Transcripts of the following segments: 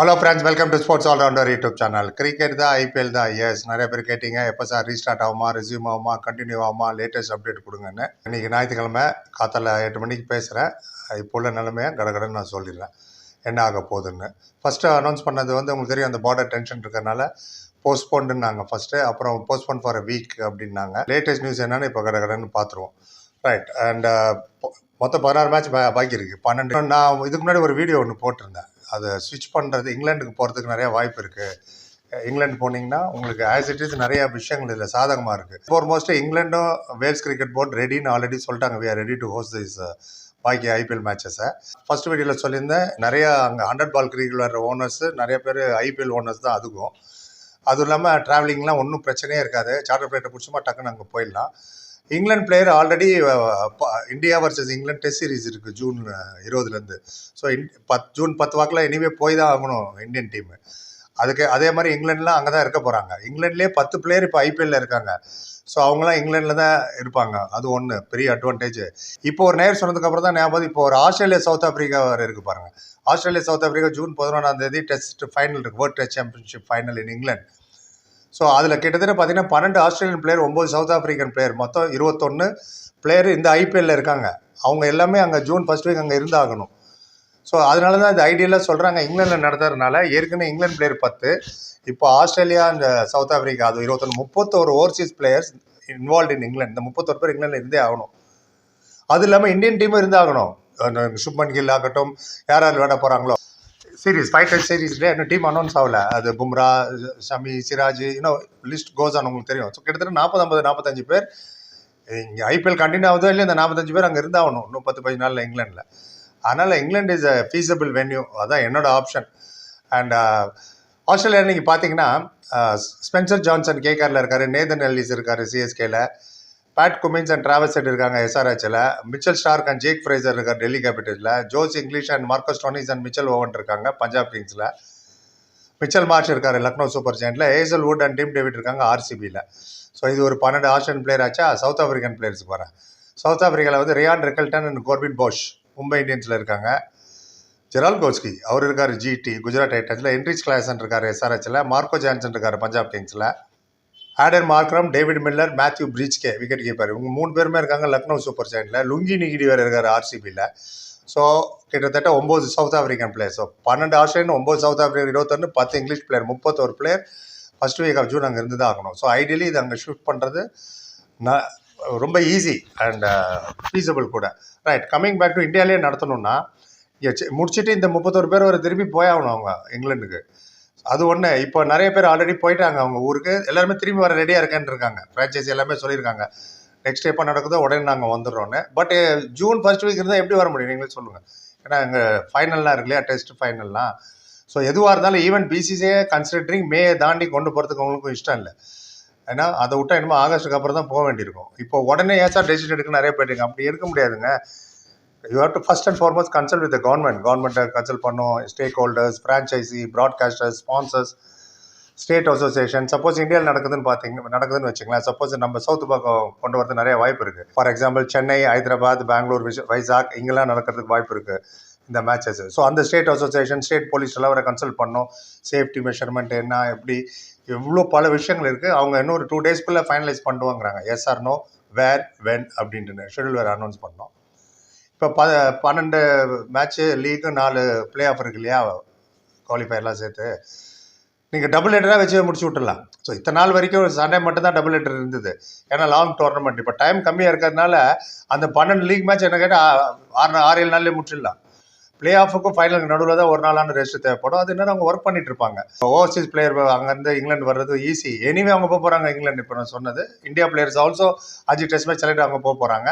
Hello friends welcome to sports all rounder YouTube channel cricket தான் IPL தான் yes நிறைய பேர் கேட்டிங்க எப்போ சார் ரீஸ்டார்ட் ஆகுமா ரெஸ்யூம் ஆகுமா கண்டினியூ ஆகுமா லேட்டஸ்ட் அப்டேட் கொடுங்கன்னு. இன்றைக்கி ஞாயிற்றுக்கிழமை காத்தால எட்டு மணிக்கு பேசுகிறேன் இப்போ உள்ள நிலைமையை கடகடன்னு நான் சொல்லிடுறேன். என்ன ஆக போகுதுன்னு. ஃபஸ்ட்டு அனௌன்ஸ் பண்ணது வந்து உங்களுக்கு தெரியும் அந்த பார்டர் டென்ஷன் இருக்கிறனால போஸ்ட்போண்டுன்னாங்க ஃபஸ்ட்டு அப்புறம் போஸ்ட்போன் ஃபார் அ வீக் அப்படின்னாங்க. லேட்டஸ்ட் நியூஸ் என்னென்னு இப்போ கடகடன்னு பார்த்துருவோம் ரைட் அண்ட் மொத்தம் பதினாறு மேட்ச் பாக்கி இருக்குது பன்னெண்டு. நான் இதுக்கு முன்னாடி ஒரு வீடியோ ஒன்று போட்டிருந்தேன். அதை ஸ்விட்ச் பண்ணுறது இங்கிலாந்துக்கு போகிறதுக்கு நிறைய வாய்ப்பு இருக்குது இங்கிலாந்து போனீங்கன்னா உங்களுக்கு ஆஸ் இட் இஸ் நிறைய விஷயங்கள் இதில் சாதகமாக இருக்குது ஃபோர்மோஸ்ட்டு இங்கிலாண்டும் வேல்ஸ் கிரிக்கெட் போர்ட் ரெடின்னு ஆல்ரெடி சொல்லிட்டாங்க. We are ready to host this பாக்கி ஐபிஎல் மேட்சஸை ஃபர்ஸ்ட் வீடியோவில் சொல்லியிருந்தேன் நிறைய அங்கே ஹண்ட்ரட் பால் கிரிக்கெட் விளையாடுற ஓனர்ஸ் நிறைய பேர் ஐபிஎல் ஓனர்ஸ் தான் அதுக்கும் அதுவும் இல்லாமல் ட்ராவலிங்லாம் ஒன்றும் பிரச்சனையே இருக்காது. சார்ட்டர் பிளேட்டை பிடிச்சமா டக்குன்னு அங்கே போயிடலாம். England player already India versus England test series இருக்குது ஜூன் இருபதுலேருந்து ஸோ இன் பத் ஜூன் பத்து வாக்கில் எனிவே போய் தான் ஆகணும் இந்தியன் டீமு அதுக்கு அதே மாதிரி இங்கிலாண்டெலாம் அங்கே தான் இருக்க போகிறாங்க இங்கிலாண்ட்லேயே பத்து பிளேயர் இப்போ ஐபிஎல்ல இருக்காங்க. ஸோ அவங்களாம் இங்கிலாண்டில் தான் இருப்பாங்க. அது ஒன்று பெரிய அட்வான்டேஜ் இப்போ ஒரு நேர் சொன்னதுக்கப்புறம் தான் ஞாபகம் இப்போ ஒரு ஆஸ்திரேலியா சவுத் ஆஃப்ரிக்கா வர இருக்குது பாருங்கள் ஆஸ்திரேலியா சவுத் ஆஃப்ரிக்கா ஜூன் பதினொன்றாம் தேதி டெஸ்ட் ஃபைனல் இருக்குது world test championship final in England so அதில் கிட்டத்தட்ட பார்த்தீங்கன்னா பன்னெண்டு ஆஸ்திரேலியன் பிளேயர் ஒம்பது சவுத் ஆஃப்ரிக்கன் பிளேயர் மொத்தம் இருபத்தொன்று பிளேயர் இந்த ஐபிஎல்லில் இருக்காங்க. அவங்க எல்லாமே அங்கே ஜூன் ஃபர்ஸ்ட் வீக் அங்கே இருந்தாகணும். ஸோ அதனால தான் இந்த ஐடியெல்லாம் சொல்கிறாங்க இங்கிலாண்டில் நடத்துறதுனால ஏற்கனவே இங்கிலாந்து பிளேயர் பத்து இப்போ ஆஸ்திரேலியா இந்த சவுத் ஆஃப்ரிக்கா அது இருபத்தொன்று முப்பத்தோரு overseas players involve in England இந்த முப்பத்தோரு பேர் இங்கிலாந்தில் இருந்தே ஆகணும். அது இல்லாமல் இந்தியன் டீமும் இருந்தாகணும். அந்த சுப்மன் கில் ஆகட்டும் யார் யார் விளையாட போகிறாங்களோ சீரீஸ் ஃபைவ் டெஸ்ட் சீரீஸ்லேயே இன்னும் டீம் அனௌன்ஸ் ஆகல. அது பும்ரா ஷமி சிராஜ் இன்னும் லிஸ்ட் கோஸ் ஆன் உங்களுக்கு தெரியும். ஸோ கிட்டத்தட்ட நாற்பது ஐம்பது நாற்பத்தஞ்சு பேர். இங்கே ஐபிஎல் கண்டினியூ ஆகுதோ இல்லையா இந்த நாற்பத்தஞ்சு பேர் அங்கே இருந்தாகணும் இன்னும் பத்து பதினஞ்சு நாளில் இங்கிலாண்டில் அதனால் England is a feasible venue அதான் என்னோட ஆப்ஷன் அண்ட் uh, ஆஸ்திரேலியா நீங்கள் பார்த்தீங்கன்னா ஸ்பென்சர் uh, ஜான்சன் கேகேஆரில் இருக்கார் நேதன் எல்லிஸ் இருக்கார் சிஎஸ்கேல Pat Cummins and Travis Head இருக்காங்க எஸ்ஆர்ஹெச்சில் Mitchell Starc and Jake Fraser இருக்கார் Delhi கேபிட்டல்ஸில் Jos Inglis and Marcus Stoinis and Mitchell Owen இருக்காங்க பஞ்சாப் கிங்ஸில் மிச்சல் மார்ச் இருக்கார் லக்னோ சூப்பர் ஜெயின்ட்டில் Hazlewood and Tim David இருக்காங்க ஆர்சிபியில் ஸோ இது ஒரு பன்னெண்டு ஆஸ்திரேலியன் பிளேயர் ஆச்சா? சவுத் ஆஃப்ரிக்கன் பிளேயர்ஸுக்கு வரேன் சவுத் ஆஃப்ரிக்காவில் வந்து Ryan Rickelton and Corbin Bosch Mumbai இந்தியன்ஸில் இருக்காங்க. ஜெரால் கோஸ்கி அவர் இருக்கார் ஜிடி குஜராத் டைட்டன்ஸில் என்ரிச் கிளாசன் இருக்கார் எஸ்ஆர்ஹெச்சில் மார்க்கோ ஜான்சன் இருக்கார் Punjab கிங்ஸில் Aiden Markram David Miller Matthew Breetzke wicket keeper. இவங்க மூணு பேருமே இருக்காங்க லக்னோ சூப்பர் ஜெயின்ட்டில் லுங்கி நிகிடி வேறு இருக்கார் ஆர்சிபியில் ஸோ கிட்டத்தட்ட ஒம்பது சவுத் ஆஃப்ரிக்கன் பிளேயர் ஸோ பன்னெண்டு ஆஸ்திரேலியன் ஒம்பது சவுத் ஆஃப்ரிக்கன் இருபத்தொன்று பத்து இங்கிலீஷ் பிளேயர் முப்பத்தோரு player first week of June அங்கே இருந்து தான் ஆகணும். ஸோ ஐடியலி இது அங்கே ஷூட் பண்ணுறது நான் ரொம்ப ஈஸி அண்ட் ஃபீஸபிள் கூட. ரைட் கம்மிங் பேக் டு இந்தியாவிலே நடத்தணும்னா முடிச்சுட்டு இந்த முப்பத்தோரு பேர் ஒரு திருப்பி போய் ஆகணும் அவங்க இங்கிலாண்டுக்கு அது ஒன்று இப்போ நிறைய பேர் ஆல்ரெடி போயிட்டாங்க அவங்க ஊருக்கு. எல்லாருமே திரும்பி வர ரெடியாக இருக்கேன்னு இருக்காங்க ஃப்ரான்ச்சைஸ் எல்லாமே சொல்லியிருக்காங்க. நெக்ஸ்ட் எப்போ நடக்குதோ உடனே நாங்கள் வந்துடுறோன்னு but June eh, first week இருந்தால் எப்படி வர முடியும்? நீங்களே சொல்லுங்கள் ஏன்னா அங்கே ஃபைனல்லாம் இருக்கு இல்லையா டெஸ்ட் ஃபைனல்லாம் ஸோ எதுவாக இருந்தாலும் ஈவன் பிசிசியே கன்சிடரிங் மே தாண்டி கொண்டு போகிறதுக்கு அவங்களுக்கும் இஷ்டம் இல்லை. ஏன்னா அதை விட்டால் என்னமோ ஆகஸ்ட்டுக்கு அப்புறம் தான் போக வேண்டியிருக்கும். இப்போ உடனே ஏன் சார் டெசிஷன் எடுக்க நிறைய போயிட்டுருக்கு அப்படி எடுக்க முடியாதுங்க. You have to first and foremost consult with government கவர்மெண்ட்டை கன்சல்ட் பண்ணோம் stakeholders franchisee broadcasters sponsors state association suppose இந்தியாவில் நடக்குதுன்னு பார்த்தீங்க நடக்குதுன்னு வச்சுங்களேன் சப்போஸ் நம்ம சவுத் பக்கம் கொண்டு வரது நிறைய வாய்ப்பு இருக்குது ஃபார் எக்ஸாம்பிள் சென்னை ஹைதராபாத் பெங்களூர் விஷ வைசாக் இங்கெல்லாம் நடக்கிறதுக்கு வாய்ப்பு இருக்குது இந்த மேட்சஸ் ஸோ அந்த ஸ்டேட் அசோசியேஷன் ஸ்டேட் போலீஸ் எல்லாம் அவரை கன்சல்ட் பண்ணோம் சேஃப்டி மெஷர்மெண்ட் என்ன எப்படி எவ்வளோ பல விஷயங்கள் இருக்குது அவங்க இன்னும் ஒரு டூ டேஸ்க்குள்ளே finalise பண்ணுவாங்கிறாங்க. Yes or no where when அப்படின்ட்டு ஷெடியூல் வேறு அனௌன்ஸ் பண்ணோம் இப்போ ப பன்னெண்டு மேட்ச்சு லீக்கு நாலு பிளே ஆஃப் இருக்கு இல்லையா? குவாலிஃபயர்லாம் சேர்த்து. நீங்கள் டபுள் ஹெட்டராக வச்சு முடிச்சு விட்டுலாம் ஸோ இத்தனை நாள் வரைக்கும் சண்டே மட்டும் தான் டபுள் ஹெட்டர் இருந்தது. ஏன்னா லாங் டோர்னமெண்ட் இப்போ டைம் கம்மியாக இருக்கிறதுனால அந்த பன்னெண்டு லீக் மேட்ச் என்ன கேட்டால் ஆறு ஆறு ஏழு நாள்லேயே முடிச்சிடலாம். பிளே ஆஃபுக்கும் ஃபைனலுக்கு நடுவில் தான் ஒரு நாளான ரெஸ்ட் தேவைப்படும். அது என்ன அவங்க ஒர்க் பண்ணிட்டு இருப்பாங்க. ஓவர்சீஸ் பிளேயர் அங்கேருந்து இங்கிலாந்து வர்றது ஈஸி எனிவே அவங்க போக போகிறாங்க இங்கிலாந்து இப்போ நான் சொன்னது. இந்தியா பிளேயர்ஸ் ஆல்சோ அஜி டெஸ்ட் மேட்ச் செலக்ட் அவங்க போக போகிறாங்க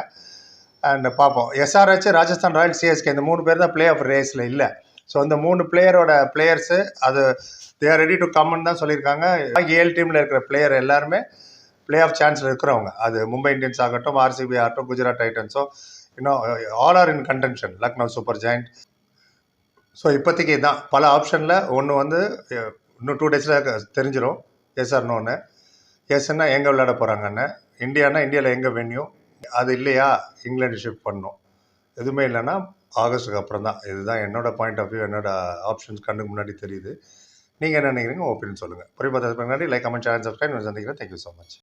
அண்ட் பார்ப்போம் எஸ்ஆர்ஹெச் ராஜஸ்தான் ராயல்ஸ் சிஎஸ்கே இந்த மூணு பேர் தான் பிளே ஆஃப் ரேஸில் இல்லை. ஸோ இந்த மூணு பிளேயரோட பிளேயர்ஸு அது தே ஆர் ரெடி டு கம்னு தான் சொல்லியிருக்காங்க. ஏழு டீமில் இருக்கிற பிளேயர் எல்லாருமே பிளே ஆஃப் சான்ஸில் இருக்கிறவங்க. அது மும்பை இந்தியன்ஸ் ஆகட்டும் ஆர்சிபி ஆகட்டும் குஜராத் டைட்டன்ஸோ. இன்னும் all are in contention Lucknow super giant so இப்போதைக்கு தான் பல ஆப்ஷனில் ஒன்று வந்து இன்னும் டூ டேஸில் தெரிஞ்சிடும் எஸ் ஆர் நோன்னு எஸ்ன்னா எங்கே விளையாட போகிறாங்கன்னு இந்தியானா இந்தியாவில் எங்கே வென்யூ அது இல்லையா? இங்கிலாந்து ஷிஃப்ட் பண்ணும் எதுவுமே இல்லைன்னா ஆகஸ்ட்டுக்கு அப்புறம் தான் இதுதான் என்னோட பாயிண்ட் ஆஃப் வியூ என்னோட ஆப்ஷன்ஸ் கண்ணுக்கு முன்னாடி தெரியுது. நீங்கள் என்ன நினைக்கிறீங்க? ஒப்பீனியன் சொல்லுங்கள் புரிய பார்த்ததுக்கு முன்னாடி லைக் கமெண்ட் சேனல் சப்ஸ்கிரைப் சந்திக்கிறேன் தேங்க்யூ ஸோ மச்